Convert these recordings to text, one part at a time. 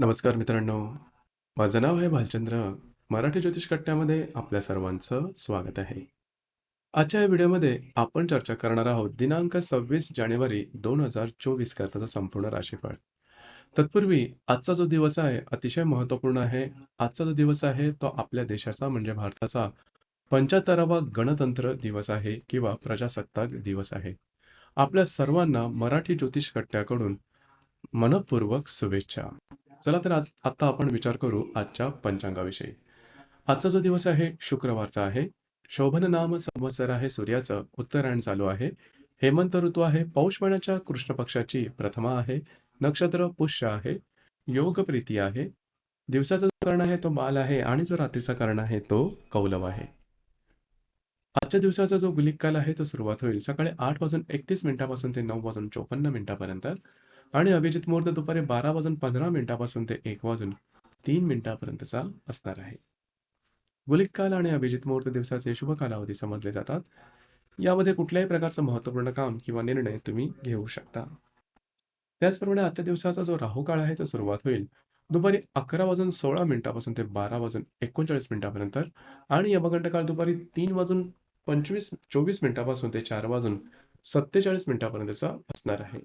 नमस्कार मित्रांनो. माझं नाव आहे भालचंद्र. मराठी ज्योतिष कट्ट्यामध्ये आपल्या सर्वांचं स्वागत आहे. आजच्या या व्हिडिओमध्ये आपण चर्चा करणार आहोत दिनांक 26 जानेवारी 2024 करताचा संपूर्ण राशीफळ. तत्पूर्वी आजचा जो दिवस आहे अतिशय महत्त्वपूर्ण आहे. आजचा जो दिवस आहे तो आपल्या देशाचा म्हणजे भारताचा 75वा गणतंत्र दिवस आहे किंवा प्रजासत्ताक दिवस आहे. आपल्या सर्वांना मराठी ज्योतिष कट्ट्याकडून मनपूर्वक शुभेच्छा. चला तर आज आत्ता आपण विचार करू आजच्या पंचांगाविषयी. आजचा जो दिवस आहे शुक्रवारचा आहे. शोभन नाम संवत्सर आहे सूर्याचं. उत्तरायण चालू आहे. हेमंत ऋतू आहे. पौष महिन्याच्या कृष्ण पक्षाची प्रथमा आहे. नक्षत्र पुष्य आहे. योग प्रीती आहे. दिवसाचा जो कर्ण आहे तो माल आहे आणि जो रात्रीचा कर्ण आहे तो कौलव आहे. आजच्या दिवसाचा जो गुलिक काल आहे तो सुरुवात होईल सकाळी आठ वाजून एकतीस मिनिटापासून ते नऊ वाजून चोपन्न मिनिटापर्यंत आणि अभिजित मुहूर्त दुपारी बारा वाजून पंधरा मिनिटापासून ते एक वाजून तीन मिनिटापर्यंतचा असणार आहे. गुलिक काल आणि अभिजित मुहूर्त दिवसाचे शुभ कालावधी समजले जातात. यामध्ये कुठल्याही प्रकारचं महत्त्वपूर्ण काम किंवा निर्णय तुम्ही घेऊ शकता. त्याचप्रमाणे आजच्या दिवसाचा जो राहू काळ आहे तो सुरुवात होईल दुपारी अकरा वाजून सोळा मिनिटापासून ते बारा वाजून एकोणचाळीस मिनिटापर्यंत आणि यमघंट काळ दुपारी तीन वाजून पंचवीस चोवीस मिनिटापासून ते चार वाजून सत्तेचाळीस मिनिटापर्यंतचा असणार आहे.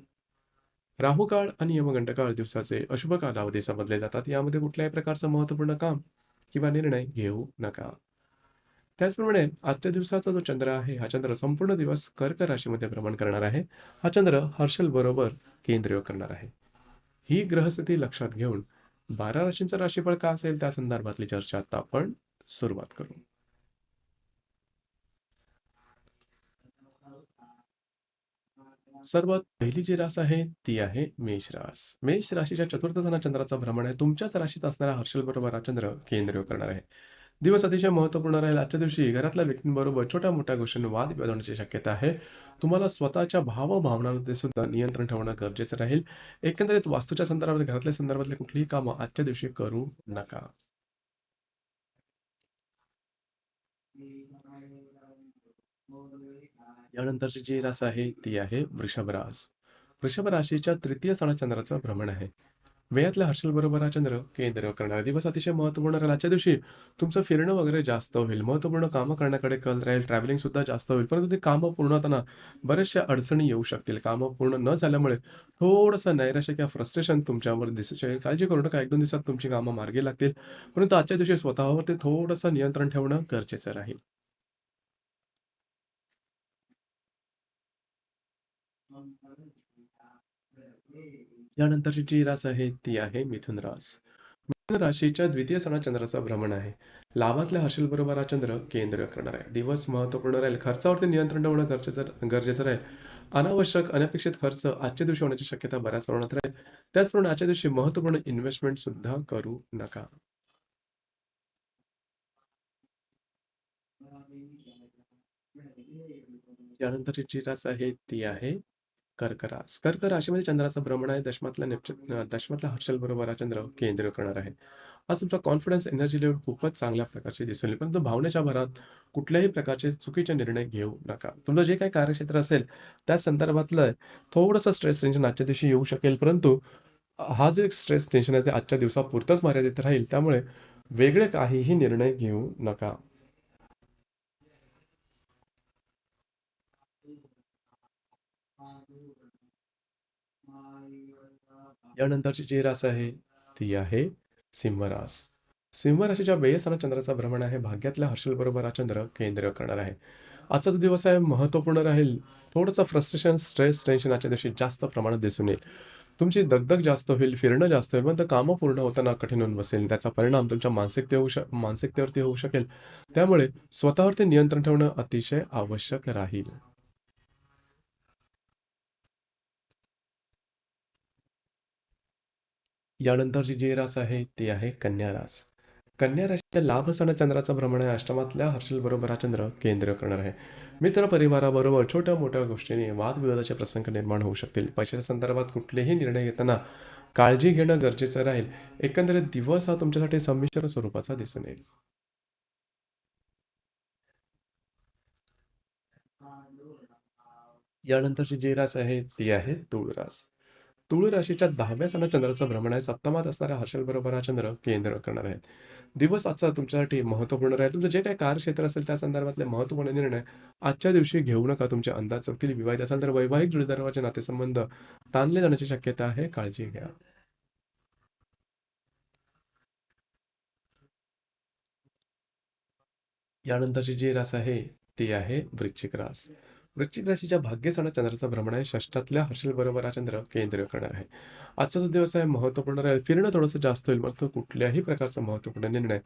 राहू काळ आणि यमगंड काळ दिवसाचे अशुभ कालावधी समजले जातात. यामध्ये कुठल्याही प्रकारचं महत्त्वपूर्ण काम किंवा निर्णय घेऊ नका. त्याचप्रमाणे आजच्या दिवसाचा जो चंद्र आहे हा चंद्र संपूर्ण दिवस कर्क राशीमध्ये भ्रमण करणार आहे. हा चंद्र हर्षल बरोबर केंद्रीय करणार आहे. ही ग्रहस्थिती लक्षात घेऊन बारा राशींचं राशीफळ का असेल त्या संदर्भातली चर्चा आता आपण सुरुवात करू. सर्वात पहिली जी रास आहे ती आहे मेष रास. मेष राशीच्या चतुर्थ स्थानात चंद्राचा भ्रमण आहे. तुमच्याच राशीत असणारा हर्षल बरोबर हा चंद्र केंद्रयोग करणार आहे. दिवस अतिशय महत्त्वपूर्ण राहील. आजच्या दिवशी घरातल्या व्यक्तींबरोबर छोट्या-मोठ्या गोष्टींवर वादविवाद होण्याची शक्यता आहे. तुम्हाला स्वतःच्या भावभावनांमध्ये सुद्धा नियंत्रण ठेवणं गरजेचं राहील. एकंदरीत वास्तूच्या संदर्भात घरातल्या संदर्भातले कुठलीही कामं आजच्या दिवशी करू नका. यानंतरची जी रास आहे ती आहे वृषभ रास. वृषभ राशीच्या तृतीय स्थानात चंद्राचं भ्रमण आहे. व्ययातल्या हर्षल बरोबर हा चंद्र केंद्र करणार दिवस अतिशय महत्त्वपूर्ण राहील. आजच्या दिवशी तुमचं फिरणं वगैरे जास्त होईल. महत्त्वपूर्ण कामं करण्याकडे कल राहील. ट्रॅव्हलिंग सुद्धा जास्त होईल. परंतु ते कामं पूर्ण होताना बऱ्याचशा अडचणी येऊ शकतील. कामं पूर्ण न झाल्यामुळे थोडंसं नैराश्य किंवा फ्रस्ट्रेशन तुमच्यावर दिसू शकेल. काळजी करू नका. 1-2 दिवसात तुमची कामं मार्गी लागतील. परंतु आजच्या दिवशी स्वतःवरती थोडंसं नियंत्रण ठेवणं गरजेचं राहील. यानंतरची जी रास आहे ती आहे मिथुन रास. मिथुन राशीच्या द्वितीय सणा चंद्राचा भ्रमण आहे. लाभातल्या हर्षल बरोबर हा चंद्र केंद्र करणार आहे. दिवस महत्त्वपूर्ण राहील. खर्चावरती नियंत्रण ठेवणं गरजेचं गरजेचं राहील. अनावश्यक, अनपेक्षित खर्च आजच्या दिवशी होण्याची शक्यता बऱ्याच प्रमाणात राहील. त्याचप्रमाणे आजच्या दिवशी महत्त्वपूर्ण इन्व्हेस्टमेंट सुद्धा करू नका. यानंतरची जी रास आहे ती आहे कर्क रास. कर्क राशीमध्ये चंद्राचं भ्रमण आहे. दशमातला नेपच दशमातला हर्षल बरोबर हा चंद्र केंद्र करणार आहे. आज तुमचा कॉन्फिडन्स, एनर्जी लेवल खूपच चांगल्या प्रकारची दिसून येईल. परंतु भावनेच्या भरात कुठल्याही प्रकारचे चुकीचे निर्णय घेऊ नका. तुमचं जे काही कार्यक्षेत्र असेल त्या संदर्भातलं थोडंसं स्ट्रेस टेन्शन आजच्या दिवशी येऊ शकेल. परंतु हा जो एक स्ट्रेस टेन्शन आहे ते आजच्या दिवसापुरतंच मर्यादित राहील. त्यामुळे वेगळे काहीही निर्णय घेऊ नका. यानंतरची जी रास आहे ती आहे सिंहरास सिंहराशीच्या सिंह चंद्राचा चंद्राचं भ्रमण आहे. भाग्यातल्या हर्षल बरोबर हा चंद्र केंद्र करणार आहे. आजचा जो दिवस आहे महत्त्वपूर्ण राहील. थोडंसं फ्रस्ट्रेशन, स्ट्रेस, टेन्शन आजच्या दिवशी जास्त प्रमाणात दिसून येईल. तुमची दगदग जास्त होईल, फिरणं जास्त होईल. पण तर कामं पूर्ण होताना कठीण होऊन बसेल. त्याचा परिणाम तुमच्या मानसिकते होऊ श मानसिकतेवरती होऊ शकेल. त्यामुळे स्वतःवरती नियंत्रण ठेवणं अतिशय आवश्यक राहील. यानंतरची जे रास आहे ती आहे कन्या रास. कन्या राशीच्या लाभ स्थानात चंद्राचं भ्रमण आहे. अष्टमातल्या हर्षल बरोबर हा चंद्र केंद्र करणार आहे. मित्र परिवाराबरोबर छोट्या-मोठ्या गोष्टींनी वादविवादाचे प्रसंग निर्माण होऊ शकतील. पैशाच्या संदर्भात कुठलेही निर्णय घेताना काळजी घेणं गरजेचं राहील. एकंदरीत दिवस हा तुमच्यासाठी संमिश्र स्वरूपाचा दिसून येईल. यानंतरची जी रास आहे ती आहे तूळ रास. तुळ राशीच्या दहाव्या सणात चंद्राचं भ्रमण आहे. सप्तमात असणाऱ्या हर्षल बरोबर हा चंद्र केंद्र करणार आहेत. दिवस आजचा तुमच्यासाठी महत्त्वपूर्ण राहील. तुमचं जे काही कार्यक्षेत्र असेल त्या संदर्भातले महत्त्वपूर्ण निर्णय आजच्या दिवशी घेऊ नका. तुमचे अंदाज चुकतील. विवाहित असाल तर वैवाहिक जोडीदाराचे नातेसंबंध ताणले जाण्याची शक्यता आहे. काळजी घ्या. यानंतरची जी रास आहे ती आहे वृश्चिक रास. वृश्चिक राशीच्या भाग्यस्थानात चंद्राचा भ्रमण आहे. षष्टातल्या हर्षल बरोबर हा चंद्र केंद्रीय करणार आहे. आजचा जो दिवस आहे महत्त्वपूर्ण राहील. फिरणं थोडंसं जास्त होईल परंतु कुठल्याही प्रकारचा महत्त्वपूर्ण निर्णय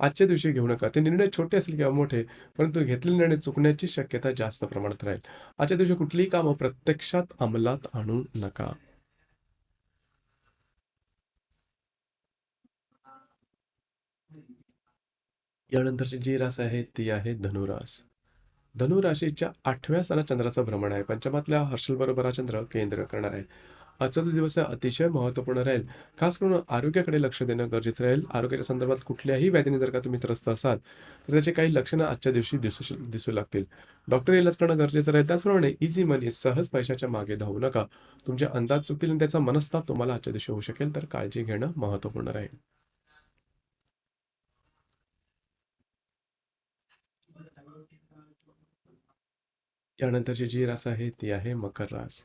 आजच्या दिवशी घेऊ नका. ते निर्णय छोटे असेल किंवा मोठे परंतु घेतलेले निर्णय चुकण्याची शक्यता जास्त प्रमाणात राहील. आजच्या दिवशी कुठलीही कामं प्रत्यक्षात अंमलात आणू नका. यानंतरची जी रास आहे ती आहे धनुरास. धनुराशीच्या आठव्या स्थानात चंद्राचं भ्रमण आहे. पंचमातल्या हर्षल बरोबर हा चंद्र केंद्र करणार आहे. आजचा तो दिवस अतिशय महत्त्वपूर्ण राहील. खास करून आरोग्याकडे लक्ष देणं गरजेचं राहील. आरोग्याच्या संदर्भात कुठल्याही व्याधीने जर का तुम्ही त्रस्त असाल तर त्याचे काही लक्षणं आजच्या दिवशी दिसू दिसू लागतील. डॉक्टर इलाज करणं गरजेचं राहील. त्याचप्रमाणे इझी मनी सहज पैशाच्या मागे धावू नका. तुमचे अंदाज चुकतील आणि त्याचा मनस्ताप तुम्हाला आजच्या दिवशी होऊ शकेल. तर काळजी घेणं महत्त्वपूर्ण राहील. यानंतरची जी रास आहे ती आहे मकर रास.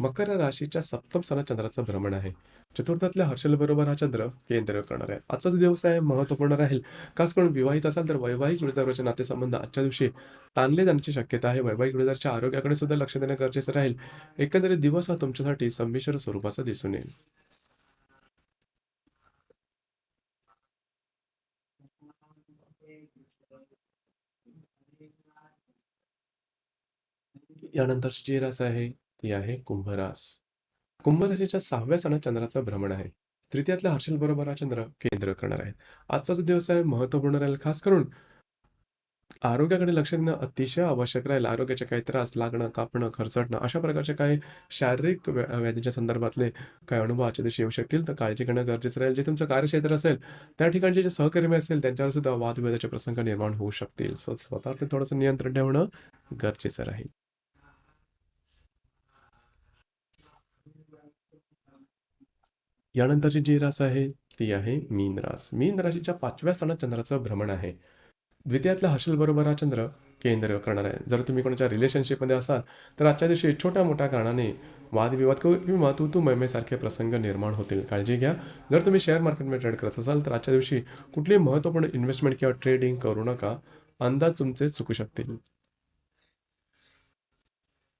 मकर राशीच्या सप्तम स्थानात चंद्राचं भ्रमण आहे. चतुर्थातल्या हर्षल बरोबर हा चंद्र केंद्र करणार आहे आजचा जो दिवस आहे महत्त्वपूर्ण राहील. खास करून विवाहित असाल तर वैवाहिक जोडीदाराचे नातेसंबंध आजच्या दिवशी ताणले जाण्याची शक्यता आहे. वैवाहिक जोडीदाराच्या आरोग्याकडे सुद्धा लक्ष देणं गरजेचं राहील. एकंदरीत दिवस हा तुमच्यासाठी संमिश्र स्वरूपाचा दिसून येईल. यानंतरची जी रास आहे ती आहे कुंभरास. कुंभ राशीच्या सहाव्या सणात चंद्राचं भ्रमण आहे. तृतीयातल्या हर्षल बरोबर हा चंद्र केंद्र करणार आहे. आजचा जो दिवस आहे महत्त्वपूर्ण राहील खास करून आरोग्याकडे लक्ष देणं अतिशय आवश्यक राहील. आरोग्याचे काही त्रास लागणं कापणं खरचटणं अशा प्रकारचे काही शारीरिक व्याधीच्या संदर्भातले काही अनुभव आजच्या दिवशी येऊ शकतील. तर काळजी घेणं गरजेचं राहील. जे तुमचं कार्यक्षेत्र असेल त्या ठिकाणचे जे सहकर्मी असेल त्यांच्यावर सुद्धा वादविवादाचे प्रसंग निर्माण होऊ शकतील. सो स्वतःवर थोडंसं नियंत्रण ठेवणं गरजेचं राहील. यानंतरची जी रास आहे ती आहे मीन रास. मीन राशीच्या पाचव्या स्थानात चंद्राचं भ्रमण आहे. द्वितीयातल्या हर्षल बरोबर हा चंद्र केंद्र करणार आहे. जर तुम्ही कोणाच्या रिलेशनशिपमध्ये असाल तर आजच्या दिवशी छोट्या मोठ्या कारणाने वादविवाद किंवा तू तू मैमेसारखे प्रसंग निर्माण होतील. काळजी घ्या. जर तुम्ही शेअर मार्केटमध्ये ट्रेड करत असाल तर आजच्या दिवशी कुठली महत्त्वपूर्ण इन्व्हेस्टमेंट किंवा ट्रेडिंग करू नका. अंदाज तुमचे चुकू शकतील.